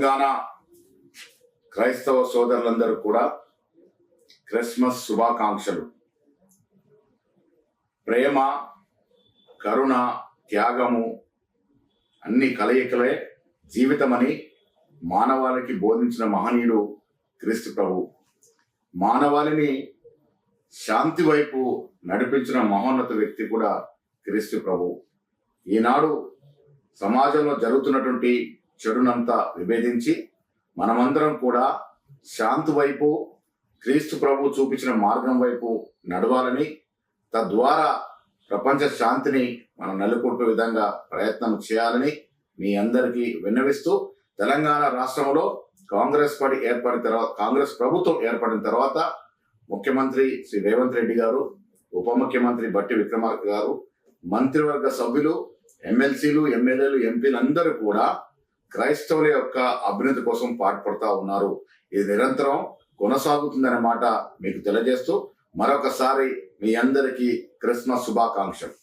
తెలంగాణ క్రైస్తవ సోదరులందరూ కూడా క్రిస్మస్ శుభాకాంక్షలు. ప్రేమ కరుణ త్యాగము అన్ని కలయికలే జీవితమని మానవాళికి బోధించిన మహనీయుడు క్రీస్తు ప్రభు. మానవాళిని శాంతి వైపు నడిపించిన మహోన్నత వ్యక్తి కూడా క్రీస్తు ప్రభు. ఈనాడు సమాజంలో జరుగుతున్నటువంటి చెడునంతా విభేదించి మనమందరం కూడా శాంతి వైపు క్రీస్తు ప్రభు చూపించిన మార్గం వైపు నడవాలని తద్వారా ప్రపంచ శాంతిని మనం నెలకొల్పే విధంగా ప్రయత్నం చేయాలని మీ అందరికీ విన్నవిస్తూ తెలంగాణ రాష్ట్రంలో కాంగ్రెస్ పార్టీ ఏర్పడిన తర్వాత కాంగ్రెస్ ప్రభుత్వం ఏర్పడిన తర్వాత ముఖ్యమంత్రి శ్రీ రేవంత్ రెడ్డి గారు ఉప ముఖ్యమంత్రి బట్టి విక్రమార్క గారు మంత్రివర్గ సభ్యులు ఎమ్మెల్సీలు ఎమ్మెల్యేలు ఎంపీలు అందరూ కూడా క్రైస్తవుల యొక్క అభ్యున్నతి కోసం పాటుపడతా ఉన్నారు. ఇది నిరంతరం కొనసాగుతుందనే మాట మీకు తెలియజేస్తూ మరొకసారి మీ అందరికీ క్రిస్మస్ శుభాకాంక్షలు.